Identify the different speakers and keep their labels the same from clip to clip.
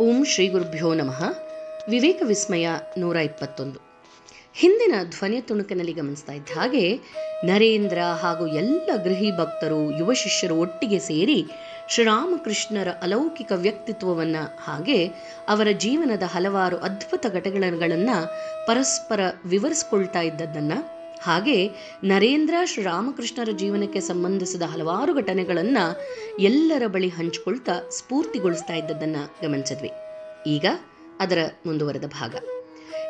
Speaker 1: ಓಂ ಶ್ರೀ ಗುರುಭ್ಯೋ ನಮಃ. ವಿವೇಕ ವಿಸ್ಮಯ ನೂರ ಇಪ್ಪತ್ತೊಂದು. ಹಿಂದಿನ ಧ್ವನಿಯ ತುಣುಕಿನಲ್ಲಿ ಗಮನಿಸ್ತಾ ಇದ್ದ ಹಾಗೆ ನರೇಂದ್ರ ಹಾಗೂ ಎಲ್ಲ ಗೃಹಿ ಭಕ್ತರು, ಯುವ ಶಿಷ್ಯರು ಒಟ್ಟಿಗೆ ಸೇರಿ ಶ್ರೀರಾಮಕೃಷ್ಣರ ಅಲೌಕಿಕ ವ್ಯಕ್ತಿತ್ವವನ್ನು ಹಾಗೆ ಅವರ ಜೀವನದ ಹಲವಾರು ಅದ್ಭುತ ಘಟನೆಗಳನ್ನು ಪರಸ್ಪರ ವಿವರಿಸ್ಕೊಳ್ತಾ ಇದ್ದದ್ದನ್ನ ಹಾಗೆ ನರೇಂದ್ರ ಶ್ರೀರಾಮಕೃಷ್ಣರ ಜೀವನಕ್ಕೆ ಸಂಬಂಧಿಸಿದ ಹಲವಾರು ಘಟನೆಗಳನ್ನ ಎಲ್ಲರ ಬಳಿ ಹಂಚಿಕೊಳ್ತಾ ಸ್ಫೂರ್ತಿಗೊಳಿಸ್ತಾ ಇದ್ದದ್ದನ್ನ ಗಮನಿಸಿದ್ವಿ. ಈಗ ಅದರ ಮುಂದುವರೆದ ಭಾಗ.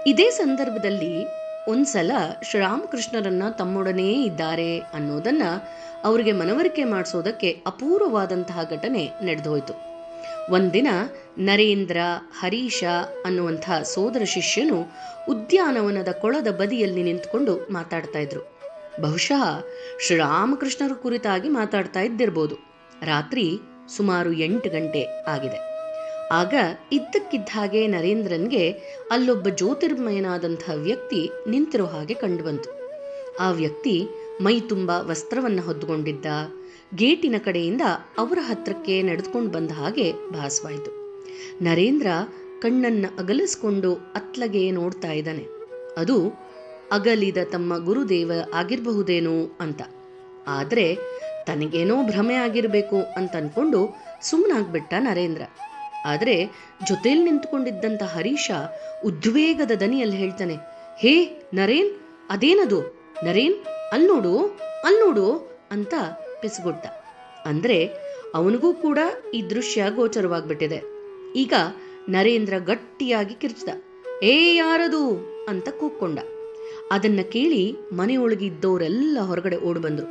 Speaker 1: ಇದೇ ಸಂದರ್ಭದಲ್ಲಿ ಒಂದ್ಸಲ ಶ್ರೀರಾಮಕೃಷ್ಣರನ್ನ ತಮ್ಮೊಡನೆ ಇದ್ದಾರೆ ಅನ್ನೋದನ್ನ ಅವರಿಗೆ ಮನವರಿಕೆ ಮಾಡಿಸೋದಕ್ಕೆ ಅಪೂರ್ವವಾದಂತಹ ಘಟನೆ ನಡೆದೋಯ್ತು. ಒಂದಿನ ನರೇಂದ್ರ, ಹರೀಶ ಅನ್ನುವಂಥ ಸೋದರ ಶಿಷ್ಯನು ಉದ್ಯಾನವನದ ಕೊಳದ ಬದಿಯಲ್ಲಿ ನಿಂತುಕೊಂಡು ಮಾತಾಡ್ತಾ ಇದ್ರು. ಬಹುಶಃ ಶ್ರೀರಾಮಕೃಷ್ಣರ ಕುರಿತಾಗಿ ಮಾತಾಡ್ತಾ ಇದ್ದಿರ್ಬೋದು. ರಾತ್ರಿ ಸುಮಾರು ಎಂಟು ಗಂಟೆ ಆಗಿದೆ. ಆಗ ಇದ್ದಕ್ಕಿದ್ದ ಹಾಗೆ ನರೇಂದ್ರನ್ಗೆ ಅಲ್ಲೊಬ್ಬ ಜ್ಯೋತಿರ್ಮಯನಾದಂಥ ವ್ಯಕ್ತಿ ನಿಂತಿರೋ ಹಾಗೆ ಕಂಡುಬಂತು ಆ ವ್ಯಕ್ತಿ ಮೈ ತುಂಬ ವಸ್ತ್ರವನ್ನ ಹೊದ್ದುಕೊಂಡಿದ್ದ, ಗೇಟಿನ ಕಡೆಯಿಂದ ಅವರ ಹತ್ರಕ್ಕೆ ನಡೆದುಕೊಂಡು ಬಂದ ಹಾಗೆ ಭಾಸವಾಯಿತು. ನರೇಂದ್ರ ಕಣ್ಣನ್ನ ಅಗಲಿಸ್ಕೊಂಡು ಅತ್ಲಗೆ ನೋಡ್ತಾ ಇದ್ದಾನೆ. ಅದು ಅಗಲಿದ ತಮ್ಮ ಗುರುದೇವ ಆಗಿರಬಹುದೇನೋ ಅಂತ. ಆದ್ರೆ ತನಗೇನೋ ಭ್ರಮೆ ಆಗಿರಬೇಕು ಅಂತ ಅನ್ಕೊಂಡು ಸುಮ್ಮನಾಗ್ಬಿಟ್ಟ ನರೇಂದ್ರ. ಆದ್ರೆ ಜೊತೆಯಲ್ಲಿ ನಿಂತ್ಕೊಂಡಿದ್ದಂಥ ಹರೀಶ ಉದ್ವೇಗದ ದನಿಯಲ್ಲಿ ಹೇಳ್ತಾನೆ, ಹೇ ನರೇನ್, ಅದೇನದು? ನರೇನ್, ಅಲ್ ನೋಡು ಅಲ್ ನೋಡು ಅಂತ ಪಿಸ್ಗುಟ್ಟ. ಅಂದ್ರೆ ಅವನಿಗೂ ಕೂಡ ಈ ದೃಶ್ಯ ಗೋಚರವಾಗ್ಬಿಟ್ಟಿದೆ. ಈಗ ನರೇಂದ್ರ ಗಟ್ಟಿಯಾಗಿ ಕಿರ್ಚ್ದ, ಏ ಯಾರದು? ಅಂತ ಕೂಕ್ಕೊಂಡ ಅದನ್ನ ಕೇಳಿ ಮನೆಯೊಳಗಿದ್ದವರೆಲ್ಲ ಹೊರಗಡೆ ಓಡಿಬಂದ್ರು.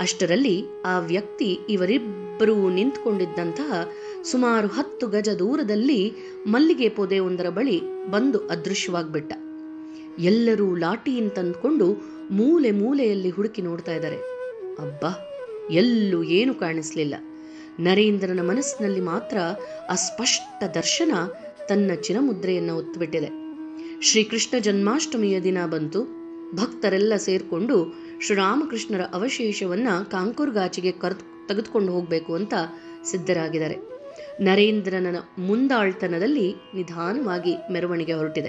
Speaker 1: ಅಷ್ಟರಲ್ಲಿ ಆ ವ್ಯಕ್ತಿ ಇವರಿಬ್ಬರೂ ನಿಂತ್ಕೊಂಡಿದ್ದಂತಹ ಸುಮಾರು ಹತ್ತು ಗಜ ದೂರದಲ್ಲಿ ಮಲ್ಲಿಗೆ ಪೊದೆ ಒಂದರ ಬಳಿ ಬಂದು ಅದೃಶ್ಯವಾಗ್ಬಿಟ್ಟ. ಎಲ್ಲರೂ ಲಾಠಿಯಿಂದ ತಂದ್ಕೊಂಡು ಮೂಲೆ ಮೂಲೆಯಲ್ಲಿ ಹುಡುಕಿ ನೋಡ್ತಾ ಇದ್ದಾರೆ. ಅಬ್ಬಾ, ಎಲ್ಲೂ ಏನು ಕಾಣಿಸ್ಲಿಲ್ಲ. ನರೇಂದ್ರನ ಮನಸ್ಸಿನಲ್ಲಿ ಮಾತ್ರ ಅಸ್ಪಷ್ಟ ದರ್ಶನ ತನ್ನ ಚಿರಮುದ್ರೆಯನ್ನು ಒತ್ತುಬಿಟ್ಟಿದೆ. ಶ್ರೀಕೃಷ್ಣ ಜನ್ಮಾಷ್ಟಮಿಯ ದಿನ ಬಂತು. ಭಕ್ತರೆಲ್ಲ ಸೇರಿಕೊಂಡು ಶ್ರೀರಾಮಕೃಷ್ಣರ ಅವಶೇಷವನ್ನ ಕಾಂಕುರ್ಗಾಚಿಗೆ ಕರ್, ತೆಗೆದುಕೊಂಡು ಹೋಗಬೇಕು ಅಂತ ಸಿದ್ಧರಾಗಿದ್ದಾರೆ. ನರೇಂದ್ರನ ಮುಂದಾಳ್ತನದಲ್ಲಿ ನಿಧಾನವಾಗಿ ಮೆರವಣಿಗೆ ಹೊರಟಿದೆ.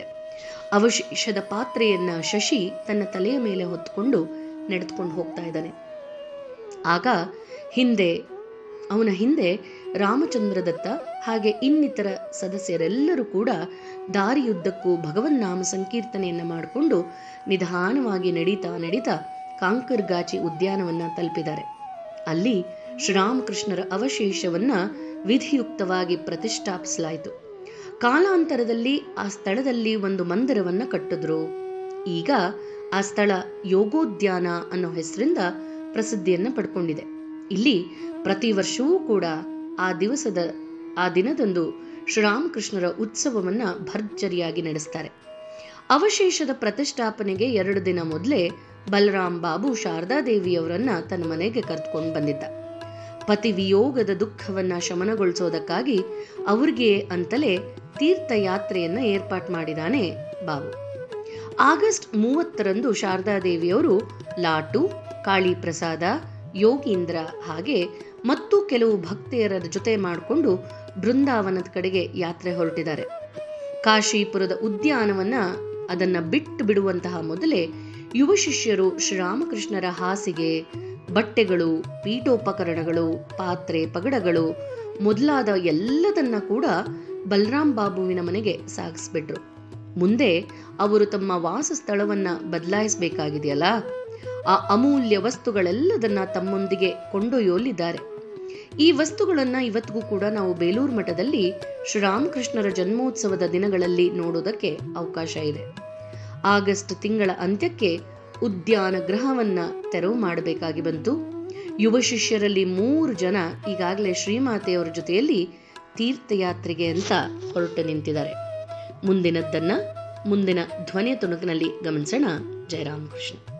Speaker 1: ಅವಶೇಷದ ಪಾತ್ರೆಯನ್ನ ಶಶಿ ತನ್ನ ತಲೆಯ ಮೇಲೆ ಹೊತ್ತುಕೊಂಡು ನಡೆದುಕೊಂಡು ಹೋಗ್ತಾ ಇದ್ದಾನೆ. ಆಗ ಹಿಂದೆ ಅವನ ಹಿಂದೆ ರಾಮಚಂದ್ರದತ್ತ ಹಾಗೆ ಇನ್ನಿತರ ಸದಸ್ಯರೆಲ್ಲರೂ ಕೂಡ ದಾರಿಯುದ್ದಕ್ಕೂ ಭಗವನ್ನಾಮ ಸಂಕೀರ್ತನೆಯನ್ನ ಮಾಡಿಕೊಂಡು ನಿಧಾನವಾಗಿ ನಡೀತಾ ನಡೀತಾ ಕಾಂಕರ್ಗಾಚಿ ಉದ್ಯಾನವನ್ನ ತಲುಪಿದ್ದಾರೆ. ಅಲ್ಲಿ ಶ್ರೀರಾಮಕೃಷ್ಣರ ಅವಶೇಷವನ್ನ ವಿಧಿಯುಕ್ತವಾಗಿ ಪ್ರತಿಷ್ಠಾಪಿಸಲಾಯಿತು. ಕಾಲಾಂತರದಲ್ಲಿ ಆ ಸ್ಥಳದಲ್ಲಿ ಒಂದು ಮಂದಿರವನ್ನ ಕಟ್ಟಿದ್ರು. ಈಗ ಆ ಸ್ಥಳ ಯೋಗೋದ್ಯಾನ ಅನ್ನೋ ಹೆಸರಿಂದ ಪ್ರಸಿದ್ಧಿಯನ್ನ ಪಡ್ಕೊಂಡಿದೆ. ಇಲ್ಲಿ ಪ್ರತಿ ವರ್ಷವೂ ಕೂಡ ಆ ದಿವಸದ, ಆ ದಿನದಂದು ಶ್ರೀರಾಮಕೃಷ್ಣರ ಉತ್ಸವವನ್ನ ಭರ್ಜರಿಯಾಗಿ ನಡೆಸ್ತಾರೆ. ಅವಶೇಷದ ಪ್ರತಿಷ್ಠಾಪನೆಗೆ ಎರಡು ದಿನ ಮೊದಲೇ ಬಲರಾಮ್ ಬಾಬು ಶಾರದಾದೇವಿಯವರನ್ನ ತನ್ನ ಮನೆಗೆ ಕರೆದುಕೊಂಡು ಬಂದಿದ್ದ. ಪತಿ ವಿಯೋಗದ ದುಃಖವನ್ನ ಶಮನಗೊಳಿಸೋದಕ್ಕಾಗಿ ಅವ್ರಿಗೆ ಅಂತಲೇ ತೀರ್ಥಯಾತ್ರೆಯನ್ನ ಏರ್ಪಾಟ್ ಮಾಡಿದಾನೆ ಬಾಬು. ಆಗಸ್ಟ್ ಮೂವತ್ತರಂದು ಶಾರದಾದೇವಿಯವರು ಲಾಟು ಕಾಳಿ ಪ್ರಸಾದ ಯೋಗೀಂದ್ರ ಹಾಗೆ ಮತ್ತು ಕೆಲವು ಭಕ್ತೆಯರ ಜೊತೆ ಮಾಡಿಕೊಂಡು ಬೃಂದಾವನದ ಕಡೆಗೆ ಯಾತ್ರೆ ಹೊರಟಿದ್ದಾರೆ. ಕಾಶಿಪುರದ ಉದ್ಯಾನವನ್ನ ಅದನ್ನ ಬಿಟ್ಟು ಬಿಡುವಂತಹ ಮೊದಲೇ ಯುವ ಶಿಷ್ಯರು ಶ್ರೀರಾಮಕೃಷ್ಣರ ಹಾಸಿಗೆ, ಬಟ್ಟೆಗಳು, ಪೀಠೋಪಕರಣಗಳು, ಪಾತ್ರೆ, ಪಗಡಗಳು ಮೊದಲಾದ ಎಲ್ಲದನ್ನ ಕೂಡ ಬಲರಾಮ್ ಬಾಬುವಿನ ಮನೆಗೆ ಸಾಗಿಸ್ಬಿಟ್ರು. ಮುಂದೆ ಅವರು ತಮ್ಮ ವಾಸಸ್ಥಳವನ್ನ ಬದಲಾಯಿಸಬೇಕಾಗಿದೆಯಲ್ಲ? ಆ ಅಮೂಲ್ಯ ವಸ್ತುಗಳೆಲ್ಲದನ್ನ ತಮ್ಮೊಂದಿಗೆ ಕೊಂಡೊಯ್ಯೋಲಿದ್ದಾರೆ. ಈ ವಸ್ತುಗಳನ್ನ ಇವತ್ತಿಗೂ ಕೂಡ ನಾವು ಬೇಲೂರು ಮಠದಲ್ಲಿ ಶ್ರೀರಾಮಕೃಷ್ಣರ ಜನ್ಮೋತ್ಸವದ ದಿನಗಳಲ್ಲಿ ನೋಡೋದಕ್ಕೆ ಅವಕಾಶ ಇದೆ. ಆಗಸ್ಟ್ ತಿಂಗಳ ಅಂತ್ಯಕ್ಕೆ ಉದ್ಯಾನ ಗೃಹವನ್ನ ತೆರವು ಮಾಡಬೇಕಾಗಿ ಬಂತು. ಯುವ ಶಿಷ್ಯರಲ್ಲಿ ಮೂರು ಜನ ಈಗಾಗಲೇ ಶ್ರೀಮಾತೆಯವರ ಜೊತೆಯಲ್ಲಿ ತೀರ್ಥಯಾತ್ರೆಗೆ ಅಂತ ಹೊರಟು ನಿಂತಿದ್ದಾರೆ. ಮುಂದಿನದ್ದನ್ನ, ಮುಂದಿನ ಧ್ವನಿಯ ತುಣುಕಿನಲ್ಲಿ ಗಮನಿಸೋಣ. ಜಯರಾಮಕೃಷ್ಣ.